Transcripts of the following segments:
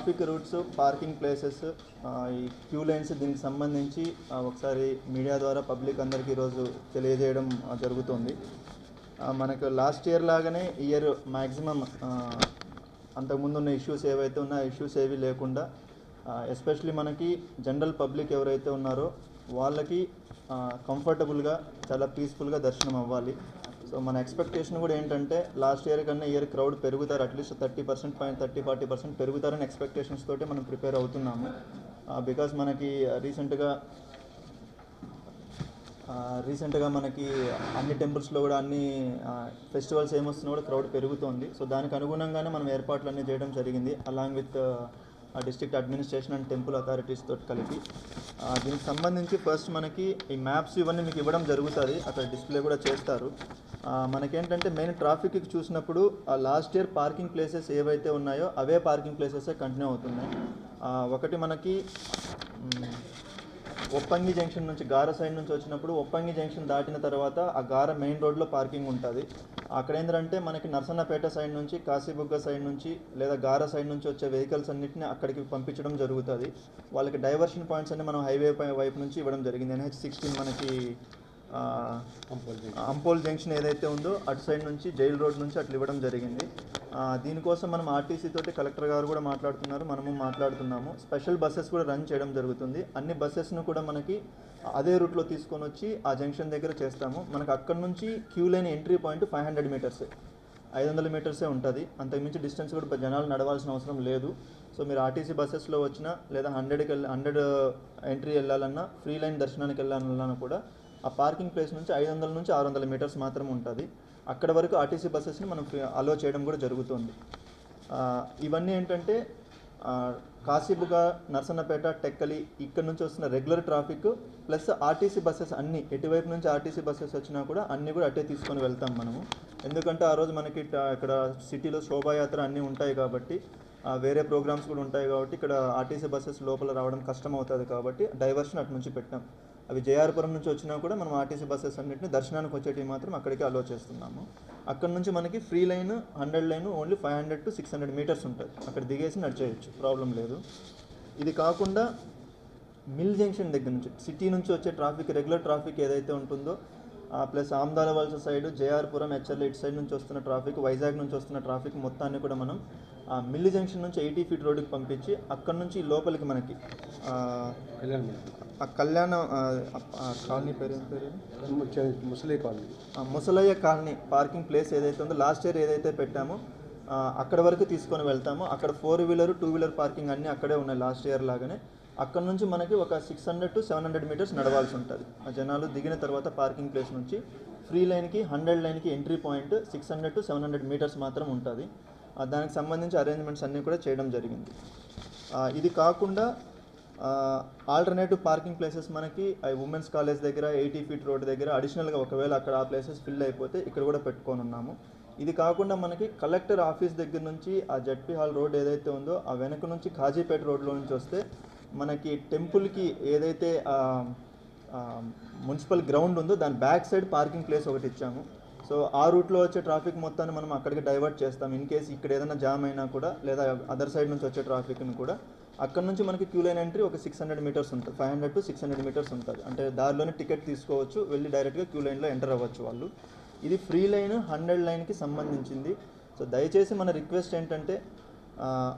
Traffic routes parking places ఈ queue lines దీనికి సంబంధించి ఒకసారి మీడియా ద్వారా పబ్లిక్ అందరికీ ఈరోజు తెలియజేయడం జరుగుతుంది. మనకు లాస్ట్ ఇయర్ లాగానే ఇయర్ మ్యాక్సిమం అంతకుముందు ఉన్న ఇష్యూస్ ఏవైతే ఉన్నాయో ఇష్యూస్ ఏవి లేకుండా ఎస్పెషలీ మనకి జనరల్ పబ్లిక్ ఎవరైతే ఉన్నారో వాళ్ళకి కంఫర్టబుల్గా చాలా పీస్ఫుల్గా దర్శనం అవ్వాలి. సో మన ఎక్స్పెక్టేషన్ కూడా ఏంటంటే లాస్ట్ ఇయర్ కన్నా ఇయర్ క్రౌడ్ పెరుగుతారు అట్లీస్ట్ థర్టీ పర్సెంట్ పైన థర్టీ ఫార్టీ పర్సెంట్ పెరుగుతారని ఎక్స్పెక్టేషన్స్ తోటి మనం ప్రిపేర్ అవుతున్నాము. బికాస్ మనకి రీసెంట్గా రీసెంట్గా మనకి అన్ని టెంపుల్స్లో కూడా అన్ని ఫెస్టివల్స్ ఏమొస్తున్నా కూడా క్రౌడ్ పెరుగుతోంది. సో దానికి అనుగుణంగానే మనం ఏర్పాట్లు అన్నీ చేయడం జరిగింది along with district administration and temple authorities తోటి కలిపి దీనికి సంబంధించి ఫస్ట్ మనకి ఈ మ్యాప్స్ ఇవన్నీ మీకు ఇవ్వడం జరుగుతుంది అక్కడ డిస్ప్లే కూడా చేస్తారు. మనకేంటంటే మెయిన్ ట్రాఫిక్ చూసినప్పుడు ఆ లాస్ట్ ఇయర్ పార్కింగ్ ప్లేసెస్ ఏవైతే ఉన్నాయో అవే పార్కింగ్ ప్లేసెస్ కంటిన్యూ అవుతున్నాయి. ఒకటి మనకి ఒప్పంగి జంక్షన్ నుంచి గార సైడ్ నుంచి వచ్చినప్పుడు ఒప్పంగి జంక్షన్ దాటిన తర్వాత ఆ గార మెయిన్ రోడ్లో పార్కింగ్ ఉంటుంది. అక్కడ ఏంటంటే మనకి నర్సన్నపేట సైడ్ నుంచి కాశీబుగ్గ సైడ్ నుంచి లేదా గార సైడ్ నుంచి వచ్చే వెహికల్స్ అన్నింటిని అక్కడికి పంపించడం జరుగుతుంది. వాళ్ళకి డైవర్షన్ పాయింట్స్ అన్ని మనం హైవే వైపు నుంచి ఇవ్వడం జరిగింది. ఎన్హెచ్ సిక్స్టీన్ మనకి అంపోల్ జంక్షన్ ఏదైతే ఉందో అటు సైడ్ నుంచి జైల్ రోడ్ నుంచి అట్లా ఇవ్వడం జరిగింది. దీనికోసం మనం ఆర్టీసీ తోటి కలెక్టర్ గారు కూడా మాట్లాడుతున్నారు. మనము మాట్లాడుతున్నాము. స్పెషల్ బస్సెస్ కూడా రన్ చేయడం జరుగుతుంది. అన్ని బస్సెస్ను కూడా మనకి అదే రూట్లో తీసుకొని వచ్చి ఆ జంక్షన్ దగ్గర చేస్తాము. మనకు అక్కడ నుంచి queue line entry point five hundred metres ఐదు వందల మీటర్సే ఉంటుంది. అంతకుమించి డిస్టెన్స్ కూడా జనాలు నడవాల్సిన అవసరం లేదు. సో మీరు ఆర్టీసీ బస్సెస్లో వచ్చినా లేదా హండ్రెడ్కి వెళ్ళి హండ్రెడ్ ఎంట్రీ వెళ్ళాలన్నా ఫ్రీ లైన్ దర్శనానికి వెళ్ళాలన్నా కూడా ఆ పార్కింగ్ ప్లేస్ నుంచి ఐదు వందల నుంచి ఆరు వందల మీటర్స్ మాత్రం ఉంటుంది. అక్కడ వరకు ఆర్టీసీ బస్సెస్ని మనం అలో చేయడం కూడా జరుగుతుంది. ఇవన్నీ ఏంటంటే కాశీబుగా నర్సన్నపేట టెక్కలి ఇక్కడ నుంచి వస్తున్న regular traffic plus RTC buses అన్నీ ఎటువైపు నుంచి ఆర్టీసీ బస్సెస్ వచ్చినా కూడా అన్నీ కూడా అట్టే తీసుకొని వెళ్తాం మనము. ఎందుకంటే ఆ రోజు మనకి ఇక్కడ సిటీలో శోభాయాత్ర అన్నీ ఉంటాయి కాబట్టి వేరే ప్రోగ్రామ్స్ కూడా ఉంటాయి కాబట్టి ఇక్కడ ఆర్టీసీ బస్సెస్ లోపల రావడం కష్టం అవుతుంది కాబట్టి డైవర్షన్ అటు నుంచి పెట్టాం. అవి జయారపురం నుంచి వచ్చినా కూడా మనం ఆర్టీసీ బస్సెస్ అన్నింటిని దర్శనానికి వచ్చేటివి మాత్రం అక్కడికి అలో చేస్తున్నాము. అక్కడ నుంచి మనకి free line hundred line only five hundred to six hundred metres ఉంటుంది అక్కడ దిగేసి నడిచేయచ్చు. ప్రాబ్లం లేదు. ఇది కాకుండా మిల్ జంక్షన్ దగ్గర నుంచి సిటీ నుంచి వచ్చే ట్రాఫిక్ రెగ్యులర్ ట్రాఫిక్ ఏదైతే ఉంటుందో plus Amadalavalasa side JR Puram HL ఇటు సైడ్ నుంచి వస్తున్న ట్రాఫిక్ వైజాగ్ నుంచి వస్తున్న ట్రాఫిక్ మొత్తాన్ని కూడా మనం ఆ మిల్ జంక్షన్ నుంచి ఎయిటీ ఫీట్ రోడ్డుకి పంపించి అక్కడ నుంచి లోపలికి మనకి ఆ, కళ్యాణ కాలనీ పేరు ఏం పేరు? ముసలి కాలనీ. ఆ ముసలయ్య కాలనీ పార్కింగ్ ప్లేస్ ఏదైతే ఉందో లాస్ట్ ఇయర్ ఏదైతే పెట్టామో అక్కడ వరకు తీసుకొని వెళ్తామో. అక్కడ four wheeler two wheeler parking అన్నీ అక్కడే ఉన్నాయి లాస్ట్ ఇయర్ లాగానే. అక్కడ నుంచి మనకి ఒక six hundred to seven hundred metres నడవాల్సి ఉంటుంది. ఆ జనాలు దిగిన తర్వాత పార్కింగ్ ప్లేస్ నుంచి ఫ్రీ లైన్కి హండ్రెడ్ లైన్కి entry point six hundred to seven hundred metres మాత్రం ఉంటుంది. దానికి సంబంధించి అరేంజ్మెంట్స్ అన్నీ కూడా చేయడం జరిగింది. ఇది కాకుండా ఆల్టర్నేటివ్ పార్కింగ్ ప్లేసెస్ మనకి ఉమెన్స్ కాలేజ్ దగ్గర ఎయిటీ ఫీట్ రోడ్ దగ్గర అడిషనల్గా ఒకవేళ అక్కడ ఆ ప్లేసెస్ ఫిల్ అయిపోతే ఇక్కడ కూడా పెట్టుకొని ఉన్నాము. ఇది కాకుండా మనకి కలెక్టర్ ఆఫీస్ దగ్గర నుంచి ఆ జడ్పీ హాల్ రోడ్ ఏదైతే ఉందో ఆ వెనక నుంచి కాజీపేట రోడ్లో నుంచి వస్తే మనకి టెంపుల్కి ఏదైతే మున్సిపల్ గ్రౌండ్ ఉందో దాని బ్యాక్ సైడ్ పార్కింగ్ ప్లేస్ ఒకటి ఇచ్చాము. సో ఆ రూట్లో వచ్చే ట్రాఫిక్ మొత్తాన్ని మనం అక్కడికి డైవర్ట్ చేస్తాం. ఇన్ కేస్ ఇక్కడ ఏదైనా జామ్ అయినా కూడా లేదా అదర్ సైడ్ నుంచి వచ్చే ట్రాఫిక్ని కూడా అక్కడ నుంచి మనకి క్యూ లైన్ ఎంట్రీ ఒక సిక్స్ హండ్రెడ్ మీటర్స్ ఉంటుంది. Five hundred to six hundred metres ఉంటుంది. అంటే దారిలోనే టికెట్ తీసుకోవచ్చు వెళ్ళి డైరెక్ట్గా క్యూ లైన్లో ఎంటర్ అవ్వచ్చు వాళ్ళు. ఇది ఫ్రీ లైన్ హండ్రెడ్ లైన్కి సంబంధించింది. సో దయచేసి మన రిక్వెస్ట్ ఏంటంటే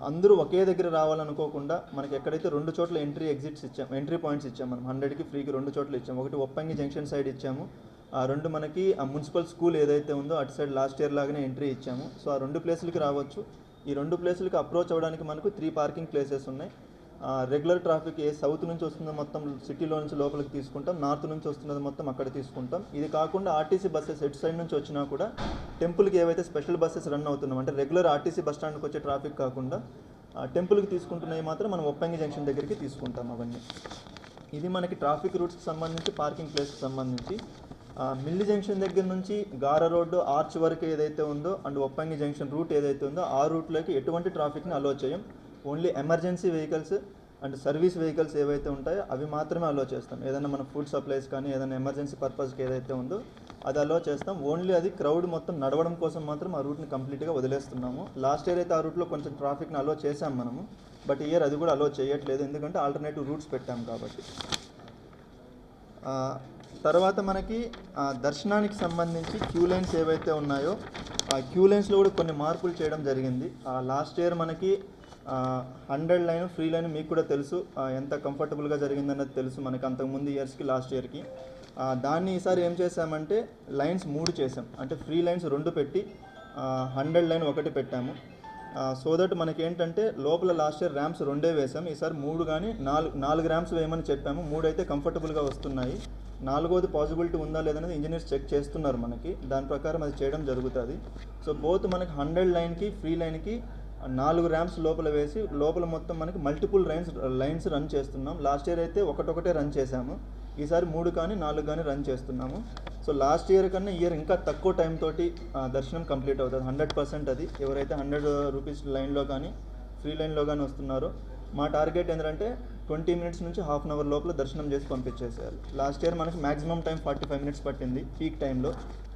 అందరూ ఒకే దగ్గర రావాలనుకోకుండా మనకి ఎక్కడైతే రెండు చోట్ల ఎంట్రీ ఎగ్జిట్స్ ఇచ్చాం ఎంట్రీ పాయింట్స్ ఇచ్చాం మనం హండ్రెడ్కి ఫ్రీకి రెండు చోట్ల ఇచ్చాము ఒకటి ఒప్పంగి జంక్షన్ సైడ్ ఇచ్చాము. ఆ రెండు మనకి ఆ మున్సిపల్ స్కూల్ ఏదైతే ఉందో అటు సైడ్ లాస్ట్ ఇయర్ లాగానే ఎంట్రీ ఇచ్చాము. సో ఆ రెండు ప్లేసులకి రావచ్చు. ఈ రెండు ప్లేసులకి అప్రోచ్ అవ్వడానికి మనకు త్రీ పార్కింగ్ ప్లేసెస్ ఉన్నాయి. రెగ్యులర్ ట్రాఫిక్ ఏ సౌత్ నుంచి వస్తుందో మొత్తం సిటీలో నుంచి లోపలికి తీసుకుంటాం. నార్త్ నుంచి వస్తున్నది మొత్తం అక్కడ తీసుకుంటాం. ఇది కాకుండా ఆర్టీసీ బస్సెస్ ఎటు సైడ్ నుంచి వచ్చినా కూడా టెంపుల్కి ఏవైతే స్పెషల్ బస్సెస్ రన్ అవుతున్నాం అంటే రెగ్యులర్ ఆర్టీసీ బస్ స్టాండ్కి వచ్చే ట్రాఫిక్ కాకుండా ఆ, టెంపుల్కి తీసుకుంటున్నవి మాత్రం మనం ఒప్పంగి జంక్షన్ దగ్గరికి తీసుకుంటాం అవన్నీ. ఇది మనకి ట్రాఫిక్ రూట్స్కి సంబంధించి పార్కింగ్ ప్లేస్కి సంబంధించి. మిల్లి జంక్షన్ దగ్గర నుంచి గార రోడ్డు ఆర్చ్ వరకు ఏదైతే ఉందో అండ్ ఒప్పంగి జంక్షన్ రూట్ ఏదైతే ఉందో ఆ రూట్లోకి ఎటువంటి ట్రాఫిక్ని అలో చేయం. Only emergency vehicles and service vehicles ఏవైతే ఉంటాయో అవి మాత్రమే అలో చేస్తాం. ఏదైనా మన ఫుడ్ సప్లైస్ కానీ ఏదైనా ఎమర్జెన్సీ పర్పస్కి ఏదైతే ఉందో అది అలో చేస్తాం. ఓన్లీ అది క్రౌడ్ మొత్తం నడవడం కోసం మాత్రం ఆ రూట్ని కంప్లీట్గా వదిలేస్తున్నాము. లాస్ట్ ఇయర్ అయితే ఆ రూట్లో కొంచెం ట్రాఫిక్ని అలో చేసాం మనము. బట్ ఇయర్ అది కూడా అలో చేయట్లేదు. ఎందుకంటే ఆల్టర్నేటివ్ రూట్స్ పెట్టాం కాబట్టి. తర్వాత మనకి ఆ, దర్శనానికి సంబంధించి క్యూ లైన్స్ ఏవైతే ఉన్నాయో ఆ క్యూ లైన్స్లో కూడా కొన్ని మార్పులు చేయడం జరిగింది. లాస్ట్ ఇయర్ మనకి హండ్రెడ్ లైన్ ఫ్రీ లైన్ మీకు కూడా తెలుసు. ఎంత కంఫర్టబుల్గా జరిగిందన్నది తెలుసు మనకి అంతకుముందు ఇయర్స్కి లాస్ట్ ఇయర్కి. దాన్ని ఈసారి ఏం చేసామంటే లైన్స్ మూడు చేసాం అంటే ఫ్రీ లైన్స్ రెండు పెట్టి హండ్రెడ్ లైన్ ఒకటి పెట్టాము. సో దట్ మనకి ఏంటంటే లోపల లాస్ట్ ఇయర్ ర్యామ్స్ రెండే వేసాం ఈసారి మూడు కానీ నాలుగు నాలుగు ర్యామ్స్ వేయమని చెప్పాము. మూడు అయితే కంఫర్టబుల్గా వస్తున్నాయి. నాలుగోది పాసిబిలిటీ ఉందా లేదనేది ఇంజనీర్స్ చెక్ చేస్తున్నారు మనకి. దాని ప్రకారం అది చేయడం జరుగుతుంది. సో బోత్ మనకి హండ్రెడ్ లైన్కి ఫ్రీ లైన్కి నాలుగు ర్యామ్స్ లోపల వేసి లోపల మొత్తం మనకి మల్టిపుల్ లైన్స్ లైన్స్ రన్ చేస్తున్నాం. లాస్ట్ ఇయర్ అయితే ఒకటొకటే రన్ చేశాము. ఈసారి మూడు కానీ నాలుగు కానీ రన్ చేస్తున్నాము. సో లాస్ట్ ఇయర్ కన్నా ఇయర్ ఇంకా తక్కువ టైం తోటి ఆ, దర్శనం కంప్లీట్ అవుతుంది. హండ్రెడ్ పర్సెంట్ అది. ఎవరైతే హండ్రెడ్ రూపీస్ లైన్లో కానీ ఫ్రీ లైన్లో కానీ వస్తున్నారో మా టార్గెట్ ఏంటంటే ట్వంటీ మినిట్స్ నుంచి హాఫ్ అన్ అవర్ లోపల దర్శనం చేసి పంపించేసేయాలి. లాస్ట్ ఇయర్ మనకి maximum time forty five minutes పట్టింది పీక్ టైంలో.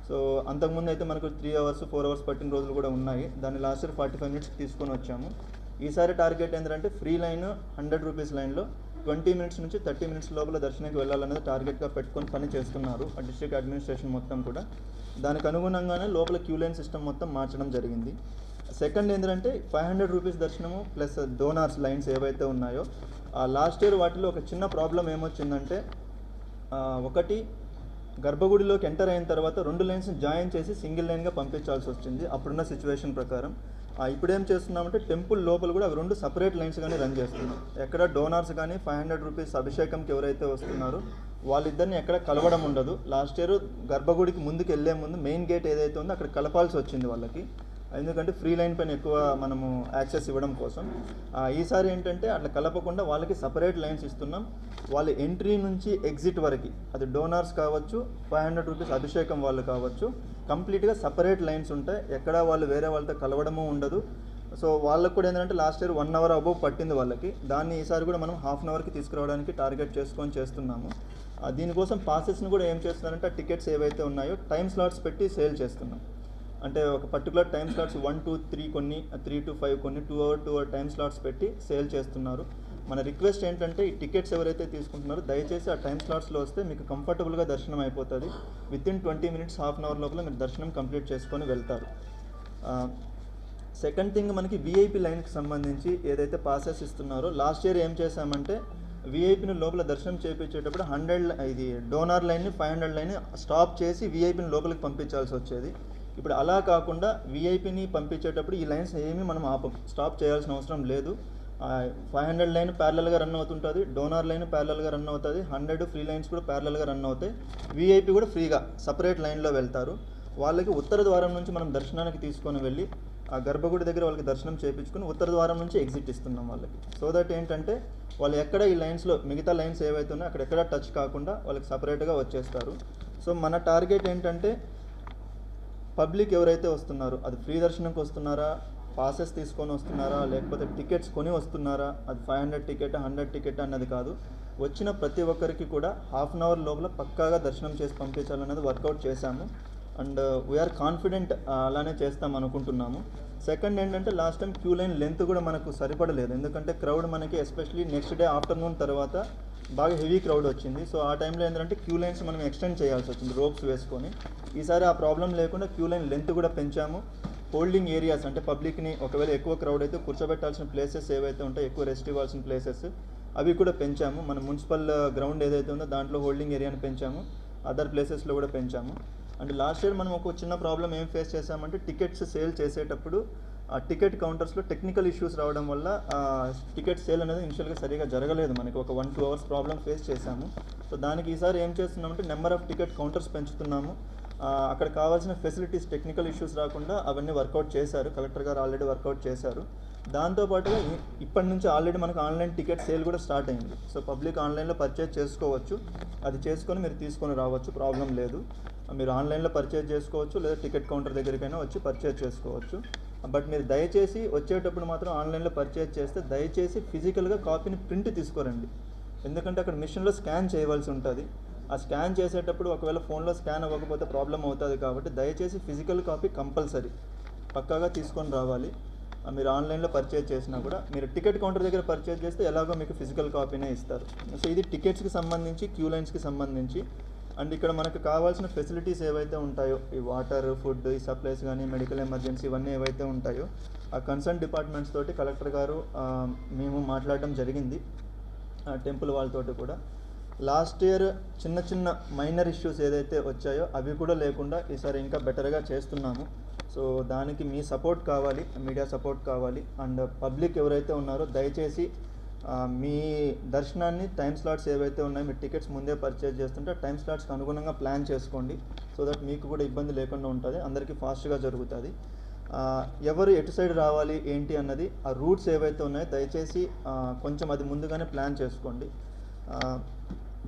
సో అంతకుముందు అయితే మనకు త్రీ అవర్స్ ఫోర్ అవర్స్ పట్టిన రోజులు కూడా ఉన్నాయి. దాన్ని last year forty five minutes తీసుకొని వచ్చాము. ఈసారి టార్గెట్ ఏంటంటే ఫ్రీ లైన్ హండ్రెడ్ రూపీస్ లైన్లో ట్వంటీ మినిట్స్ నుంచి థర్టీ మినిట్స్ లోపల దర్శనానికి వెళ్ళాలనేది టార్గెట్గా పెట్టుకొని పని చేస్తున్నారు ఆ డిస్ట్రిక్ట్ అడ్మినిస్ట్రేషన్ మొత్తం కూడా. దానికి అనుగుణంగానే లోపల క్యూ లైన్ సిస్టమ్ మొత్తం మార్చడం జరిగింది. సెకండ్ ఏంటంటే ఫైవ్ హండ్రెడ్ రూపీస్ దర్శనము ప్లస్ డోనార్స్ లైన్స్ ఏవైతే ఉన్నాయో లాస్ట్ ఇయర్ వాటిలో ఒక చిన్న ప్రాబ్లం ఏమొచ్చిందంటే ఒకటి గర్భగుడిలోకి ఎంటర్ అయిన తర్వాత రెండు లైన్స్ జాయిన్ చేసి సింగిల్ లైన్గా పంపించాల్సి వచ్చింది అప్పుడున్న సిచ్యువేషన్ ప్రకారం. ఇప్పుడు ఏం చేస్తున్నామంటే టెంపుల్ లోపల కూడా అవి రెండు సపరేట్ లైన్స్ కానీ రన్ చేస్తున్నాం. ఎక్కడ డోనార్స్ కానీ ఫైవ్ హండ్రెడ్ రూపీస్ అభిషేకంకి ఎవరైతే వస్తున్నారో వాళ్ళిద్దరిని ఎక్కడ కలవడం ఉండదు. లాస్ట్ ఇయర్ గర్భగుడికి ముందుకు వెళ్ళే ముందు మెయిన్ గేట్ ఏదైతే ఉందో అక్కడ కలపాల్సి వచ్చింది వాళ్ళకి. ఎందుకంటే ఫ్రీ లైన్ పైన ఎక్కువ మనము యాక్సెస్ ఇవ్వడం కోసం. ఈసారి ఏంటంటే అట్లా కలపకుండా వాళ్ళకి సపరేట్ లైన్స్ ఇస్తున్నాం. వాళ్ళ ఎంట్రీ నుంచి ఎగ్జిట్ వరకు అది డోనార్స్ కావచ్చు ఫైవ్ హండ్రెడ్ రూపీస్ అభిషేకం వాళ్ళు కావచ్చు కంప్లీట్గా సపరేట్ లైన్స్ ఉంటాయి. ఎక్కడ వాళ్ళు వేరే వాళ్ళతో కలవడము ఉండదు. సో వాళ్ళకు కూడా ఏంటంటే last year one hour above పట్టింది వాళ్ళకి. దాన్ని ఈసారి కూడా మనం హాఫ్ అన్ అవర్కి తీసుకురావడానికి టార్గెట్ చేసుకొని చేస్తున్నాము. దీనికోసం పాసెస్ని కూడా ఏం చేస్తున్నారంటే టికెట్స్ ఏవైతే ఉన్నాయో టైం స్లాట్స్ పెట్టి సేల్ చేస్తున్నాం. అంటే ఒక particular time slots one two three కొన్ని త్రీ టు ఫైవ్ కొన్ని two hour two hour time slots పెట్టి సేల్ చేస్తున్నారు. మన రిక్వెస్ట్ ఏంటంటే ఈ టికెట్స్ ఎవరైతే తీసుకుంటున్నారో దయచేసి ఆ టైం స్లాట్స్లో వస్తే మీకు కంఫర్టబుల్గా దర్శనం అయిపోతుంది. Within twenty minutes half an hour లోపల మీరు దర్శనం కంప్లీట్ చేసుకొని వెళ్తారు. సెకండ్ థింగ్ మనకి విఐపి లైన్కి సంబంధించి ఏదైతే పాసెస్ ఇస్తున్నారో లాస్ట్ ఇయర్ ఏం చేశామంటే విఐపిని లోపల దర్శనం చేయించేటప్పుడు హండ్రెడ్ ఇది డోనార్ లైన్ని ఫైవ్ హండ్రెడ్ లైన్ స్టాప్ చేసి విఐపిని లోపలికి పంపించాల్సి వచ్చేది. ఇప్పుడు అలా కాకుండా విఐపిని పంపించేటప్పుడు ఈ లైన్స్ ఏమీ మనం ఆపం. స్టాప్ చేయాల్సిన అవసరం లేదు. ఫైవ్ హండ్రెడ్ లైన్ ప్యారలల్గా రన్ అవుతుంటుంది. డోనార్ లైన్ ప్యారలల్గా రన్ అవుతుంది. హండ్రెడ్ ఫ్రీ లైన్స్ కూడా ప్యారలల్గా రన్ అవుతాయి. విఐపి కూడా ఫ్రీగా సపరేట్ లైన్లో వెళ్తారు. వాళ్ళకి ఉత్తర ద్వారం నుంచి మనం దర్శనానికి తీసుకొని వెళ్ళి ఆ గర్భగుడి దగ్గర వాళ్ళకి దర్శనం చేయించుకుని ఉత్తర ద్వారం నుంచి ఎగ్జిట్ ఇస్తున్నాం వాళ్ళకి. సో దట్ ఏంటంటే వాళ్ళు ఎక్కడ ఈ లైన్స్లో మిగతా లైన్స్ ఏవైతే ఉన్నాయో అక్కడ ఎక్కడ టచ్ కాకుండా వాళ్ళకి సపరేట్గా వచ్చేస్తారు. సో మన టార్గెట్ ఏంటంటే పబ్లిక్ ఎవరైతే వస్తున్నారో అది ఫ్రీ దర్శనంకి వస్తున్నారా పాసెస్ తీసుకొని వస్తున్నారా లేకపోతే టికెట్స్ కొని వస్తున్నారా అది five hundred ticket hundred ticket అన్నది కాదు. వచ్చిన ప్రతి ఒక్కరికి కూడా హాఫ్ అన్ అవర్ లోపల పక్కాగా దర్శనం చేసి పంపించాలన్నది వర్కౌట్ చేశాము. And uh, we're confident uh, అలానే చేస్తాం అనుకుంటున్నాము. సెకండ్ ఏంటంటే last time queue line length కూడా మనకు సరిపడలేదు. ఎందుకంటే క్రౌడ్ మనకి ఎస్పెషలీ నెక్స్ట్ డే ఆఫ్టర్నూన్ తర్వాత బాగా హెవీ క్రౌడ్ వచ్చింది. సో ఆ టైంలో ఏంటంటే క్యూ లైన్స్ మనం ఎక్స్టెండ్ చేయాల్సి వచ్చింది రోప్స్ వేసుకొని. ఈసారి ఆ ప్రాబ్లం లేకుండా క్యూ లైన్ లెంత్ కూడా పెంచాము. హోల్డింగ్ ఏరియాస్ అంటే పబ్లిక్ని ఒకవేళ ఎక్కువ క్రౌడ్ అయితే కూర్చోబెట్టాల్సిన ప్లేసెస్ ఏవైతే ఉంటాయో ఎక్కువ రెస్ట్ ఇవ్వాల్సిన ప్లేసెస్ అవి కూడా పెంచాము. మన మున్సిపల్ గ్రౌండ్ ఏదైతే ఉందో దాంట్లో హోల్డింగ్ ఏరియాని పెంచాము. అదర్ ప్లేసెస్లో కూడా పెంచాము. అండ్ లాస్ట్ ఇయర్ మనం ఒక చిన్న ప్రాబ్లం ఏం ఫేస్ చేసామంటే టికెట్స్ సేల్ చేసేటప్పుడు టికెట్ కౌంటర్స్లో టెక్నికల్ ఇష్యూస్ రావడం వల్ల టికెట్ సేల్ అనేది ఇనిషియల్గా సరిగా జరగలేదు మనకి. ఒక one two hours problem face చేశాము. సో దానికి ఈసారి ఏం చేస్తున్నామంటే నెంబర్ ఆఫ్ టికెట్ కౌంటర్స్ పెంచుతున్నాము. అక్కడ కావాల్సిన ఫెసిలిటీస్ టెక్నికల్ ఇష్యూస్ రాకుండా అవన్నీ వర్కౌట్ చేశారు. కలెక్టర్ గారు ఆల్రెడీ వర్కౌట్ చేశారు. దాంతోపాటుగా ఇప్పటి నుంచి ఆల్రెడీ మనకు ఆన్లైన్ టికెట్ సేల్ కూడా స్టార్ట్ అయింది. సో పబ్లిక్ ఆన్లైన్లో పర్చేజ్ చేసుకోవచ్చు. అది చేసుకొని మీరు తీసుకొని రావచ్చు. ప్రాబ్లం లేదు. మీరు ఆన్లైన్లో పర్చేజ్ చేసుకోవచ్చు. లేదా టికెట్ కౌంటర్ దగ్గరికైనా వచ్చి పర్చేజ్ చేసుకోవచ్చు. బట్ మీరు దయచేసి వచ్చేటప్పుడు మాత్రం ఆన్లైన్లో పర్చేజ్ చేస్తే దయచేసి ఫిజికల్గా కాపీని ప్రింట్ తీసుకోరండి. ఎందుకంటే అక్కడ మిషన్లో స్కాన్ చేయవలసి ఉంటుంది. ఆ స్కాన్ చేసేటప్పుడు ఒకవేళ ఫోన్లో స్కాన్ అవ్వకపోతే ప్రాబ్లం అవుతుంది కాబట్టి దయచేసి ఫిజికల్ కాపీ కంపల్సరీ పక్కాగా తీసుకొని రావాలి. మీరు ఆన్లైన్లో పర్చేజ్ చేసినా కూడా మీరు టికెట్ కౌంటర్ దగ్గర పర్చేజ్ చేస్తే ఎలాగో మీకు ఫిజికల్ కాపీనే ఇస్తారు. సో ఇది టికెట్స్కి సంబంధించి క్యూ లైన్స్కి సంబంధించి అండ్ ఇక్కడ మనకు కావాల్సిన ఫెసిలిటీస్ ఏవైతే ఉంటాయో ఈ వాటర్ ఫుడ్ ఈ సప్లైస్ కానీ మెడికల్ ఎమర్జెన్సీ ఇవన్నీ ఏవైతే ఉంటాయో ఆ కన్సర్న్ డిపార్ట్మెంట్స్ తోటి కలెక్టర్ గారు మేము మాట్లాడడం జరిగింది ఆ, టెంపుల్ వాళ్ళతోటి కూడా. లాస్ట్ ఇయర్ చిన్న చిన్న మైనర్ ఇష్యూస్ ఏదైతే వచ్చాయో అవి కూడా లేకుండా ఈసారి ఇంకా బెటర్గా చేస్తున్నాము. సో దానికి మీ సపోర్ట్ కావాలి మీడియా సపోర్ట్ కావాలి. అండ్ పబ్లిక్ ఎవరైతే ఉన్నారో దయచేసి మీ దర్శనాన్ని టైం స్లాట్స్ ఏవైతే ఉన్నాయో మీరు టికెట్స్ ముందే పర్చేజ్ చేస్తుంటే టైం స్లాట్స్కి అనుగుణంగా ప్లాన్ చేసుకోండి. సో దట్ మీకు కూడా ఇబ్బంది లేకుండా ఉంటుంది. అందరికీ ఫాస్ట్గా జరుగుతుంది. ఎవరు ఎటు సైడ్ రావాలి ఏంటి అన్నది ఆ రూట్స్ ఏవైతే ఉన్నాయో దయచేసి కొంచెం అది ముందుగానే ప్లాన్ చేసుకోండి.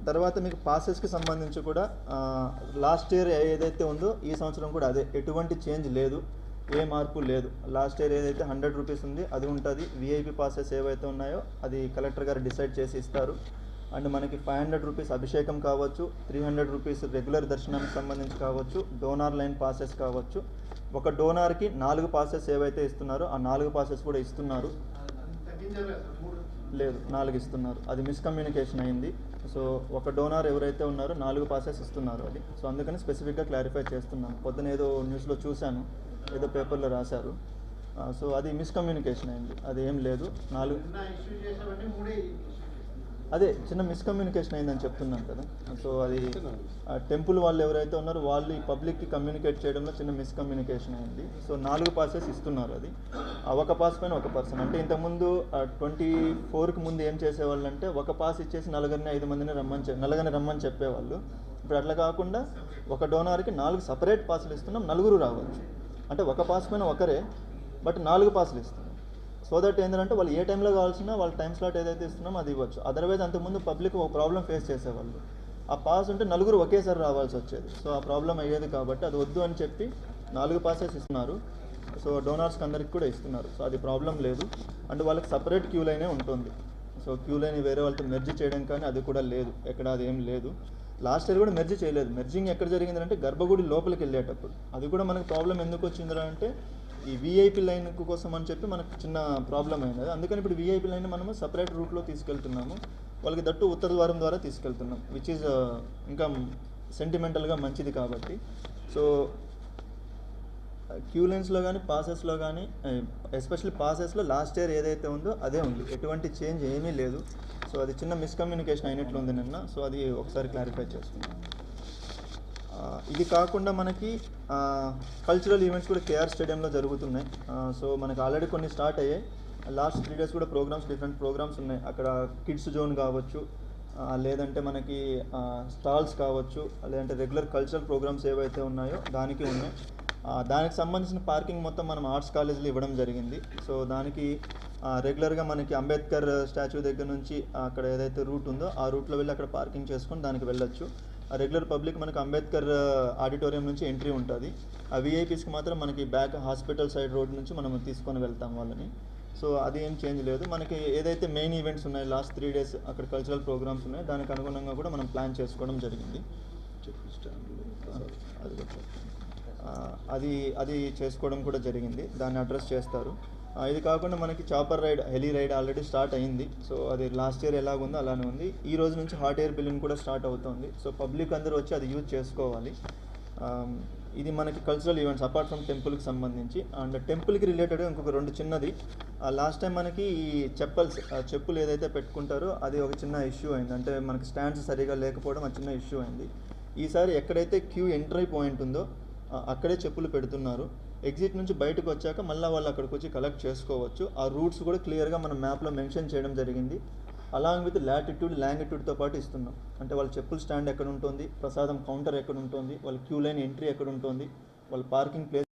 తర్వాత మీకు పాసెస్కి సంబంధించి కూడా లాస్ట్ ఇయర్ ఏదైతే ఉందో ఈ సంవత్సరం కూడా అదే. ఎటువంటి చేంజ్ లేదు. ఏ మార్పు లేదు. లాస్ట్ ఇయర్ ఏదైతే హండ్రెడ్ రూపీస్ ఉంది అది ఉంటుంది. విఐపి పాసెస్ ఏవైతే ఉన్నాయో అది కలెక్టర్ గారు డిసైడ్ చేసి ఇస్తారు. అండ్ మనకి ఫైవ్ హండ్రెడ్ రూపీస్ అభిషేకం కావచ్చు త్రీ హండ్రెడ్ రూపీస్ రెగ్యులర్ దర్శనానికి సంబంధించి కావచ్చు డోనార్ లైన్ పాసెస్ కావచ్చు. ఒక డోనార్కి నాలుగు పాసెస్ ఏవైతే ఇస్తున్నారో ఆ నాలుగు పాసెస్ కూడా ఇస్తున్నారు. లేదు నాలుగు ఇస్తున్నారు. అది మిస్కమ్యూనికేషన్ అయింది. సో ఒక డోనార్ ఎవరైతే ఉన్నారో నాలుగు పాసెస్ ఇస్తున్నారు అది. సో అందుకని స్పెసిఫిక్గా క్లారిఫై చేస్తున్నాను. పొద్దున ఏదో న్యూస్లో చూశాను. ఏదో పేపర్లో రాశారు. సో అది మిస్కమ్యూనికేషన్ అయింది. అది ఏం లేదు. నాలుగు అదే చిన్న మిస్కమ్యూనికేషన్ అయిందని చెప్తున్నాను కదా. సో అది ఆ టెంపుల్ వాళ్ళు ఎవరైతే ఉన్నారో వాళ్ళు ఈ పబ్లిక్కి కమ్యూనికేట్ చేయడంలో చిన్న మిస్కమ్యూనికేషన్ అయింది. సో నాలుగు పాసెస్ ఇస్తున్నారు అది. ఆ ఒక పాస్ పైన ఒక పర్సన్ అంటే ఇంతకుముందు ట్వంటీ ఫోర్కి ముందు ఏం చేసేవాళ్ళు అంటే ఒక పాస్ ఇచ్చేసి నలుగురిని ఐదు మందిని రమ్మని చె- నలుగురిని రమ్మని చెప్పేవాళ్ళు. ఇప్పుడు అట్లా కాకుండా ఒక డోనార్కి నాలుగు సపరేట్ పాసులు ఇస్తున్నాం. నలుగురు రావచ్చు. అంటే ఒక పాస్ పైన ఒకరే బట్ నాలుగు పాసులు ఇస్తున్నాం సో దట్ ఏంటంటే వాళ్ళు ఏ టైంలో కావాల్సిన వాళ్ళ టైం స్లాట్ ఏదైతే ఇస్తున్నామో అది ఇవ్వచ్చు. అదర్వైజ్ అంతకుముందు పబ్లిక్ ఒక ప్రాబ్లం ఫేస్ చేసేవాళ్ళు. ఆ పాస్ ఉంటే నలుగురు ఒకేసారి రావాల్సి వచ్చేది. సో ఆ ప్రాబ్లం అయ్యేది కాబట్టి అది వద్దు అని చెప్పి నాలుగు పాసెస్ ఇస్తున్నారు. సో డోనార్స్కి అందరికి కూడా ఇస్తున్నారు. సో అది ప్రాబ్లం లేదు. అండ్ వాళ్ళకి సపరేట్ క్యూ లైనే ఉంటుంది. సో క్యూ లైన్ వేరే వాళ్ళతో మెర్జ్ చేయడం కానీ అది కూడా లేదు. ఎక్కడ అది ఏం లేదు. లాస్ట్ ఇయర్ కూడా మెర్జ్ చేయలేదు. మెర్జింగ్ ఎక్కడ జరిగిందంటే గర్భగుడి లోపలికి వెళ్ళేటప్పుడు. అది కూడా మనకు ప్రాబ్లం ఎందుకు వచ్చిందిరా అంటే ఈ విఐపి లైన్ కోసం అని చెప్పి మనకు చిన్న ప్రాబ్లం అయింది అది అందుకని ఇప్పుడు విఐపి లైన్ మనము సపరేట్ రూట్లో తీసుకెళ్తున్నాము. వాళ్ళకి దట్టు ఉత్తర ద్వారం ద్వారా తీసుకెళ్తున్నాం. విచ్ ఈజ్ uh, ఇంకా సెంటిమెంటల్గా మంచిది కాబట్టి. సో క్యూ లైన్స్లో కానీ పాసెస్లో కానీ ఎస్పెషల్లీ uh, పాసెస్లో లాస్ట్ ఇయర్ ఏదైతే ఉందో అదే ఉంది. ఎటువంటి చేంజ్ ఏమీ లేదు. సో అది చిన్న మిస్కమ్యూనికేషన్ అయినట్లు ఉంది నిన్న. సో అది ఒకసారి క్లారిఫై చేస్తున్నాం ఇది కాకుండా మనకి కల్చరల్ ఈవెంట్స్ కూడా కేఆర్ స్టేడియంలో జరుగుతున్నాయి. సో మనకి ఆల్రెడీ కొన్ని స్టార్ట్ అయ్యాయి. లాస్ట్ త్రీ డేస్ కూడా ప్రోగ్రామ్స్ డిఫరెంట్ ప్రోగ్రామ్స్ ఉన్నాయి. అక్కడ కిడ్స్ జోన్ కావచ్చు లేదంటే మనకి స్టాల్స్ కావచ్చు లేదంటే రెగ్యులర్ కల్చరల్ ప్రోగ్రామ్స్ ఏవైతే ఉన్నాయో దానికి ఉన్నాయి. దానికి సంబంధించిన పార్కింగ్ మొత్తం మనం ఆర్ట్స్ కాలేజీలో ఇవ్వడం జరిగింది. సో దానికి రెగ్యులర్గా మనకి అంబేద్కర్ స్టాచ్యూ దగ్గర నుంచి అక్కడ ఏదైతే రూట్ ఉందో ఆ రూట్లో వెళ్ళి అక్కడ పార్కింగ్ చేసుకొని దానికి వెళ్ళొచ్చు. ఆ రెగ్యులర్ పబ్లిక్ మనకి అంబేద్కర్ ఆడిటోరియం నుంచి ఎంట్రీ ఉంటుంది. ఆ విఐపీస్కి మాత్రం మనకి బ్యాక్ హాస్పిటల్ సైడ్ రోడ్ నుంచి మనం తీసుకొని వెళ్తాం వాళ్ళని. సో అది ఏం చేంజ్ లేదు. మనకి ఏదైతే మెయిన్ ఈవెంట్స్ ఉన్నాయి లాస్ట్ త్రీ డేస్ అక్కడ కల్చరల్ ప్రోగ్రామ్స్ ఉన్నాయి దానికి అనుగుణంగా కూడా మనం ప్లాన్ చేసుకోవడం జరిగింది. అది కూడా అది అది చేసుకోవడం కూడా జరిగింది. దాన్ని అడ్రస్ చేస్తారు. ఇది కాకుండా మనకి chopper ride heli ride already start అయింది. సో అది లాస్ట్ ఇయర్ ఎలాగుందో అలానే ఉంది. ఈ రోజు నుంచి హాట్ ఎయిర్ బిల్లింగ్ కూడా స్టార్ట్ అవుతుంది. సో పబ్లిక్ అందరూ వచ్చి అది యూజ్ చేసుకోవాలి. ఇది మనకి కల్చరల్ ఈవెంట్స్ అపార్ట్ ఫ్రమ్ టెంపుల్కి సంబంధించి. అండ్ టెంపుల్కి రిలేటెడ్ ఇంకొక రెండు చిన్నది. లాస్ట్ టైం మనకి ఈ చెప్పల్స్ ఆ చెప్పులు ఏదైతే పెట్టుకుంటారో అది ఒక చిన్న ఇష్యూ అయింది. అంటే మనకి స్టాండ్స్ సరిగా లేకపోవడం ఆ చిన్న ఇష్యూ అయింది. ఈసారి ఎక్కడైతే క్యూ ఎంట్రీ పాయింట్ ఉందో అక్కడే చెప్పులు పెడుతున్నారు. ఎగ్జిట్ నుంచి బయటకు వచ్చాక మళ్ళీ వాళ్ళు అక్కడికి వచ్చి కలెక్ట్ చేసుకోవచ్చు. ఆ రూట్స్ కూడా క్లియర్గా మనం మ్యాప్లో మెన్షన్ చేయడం జరిగింది. అలాంగ్ విత్ లాటిట్యూడ్ లాంగిట్యూడ్తో పాటు ఇస్తున్నాం. అంటే వాళ్ళ చెప్పుల స్టాండ్ ఎక్కడ ఉంటుంది? ప్రసాదం కౌంటర్ ఎక్కడ ఉంటుంది? వాళ్ళ క్యూ లైన్ ఎంట్రీ ఎక్కడ ఉంటుంది? వాళ్ళ పార్కింగ్ ప్లేస్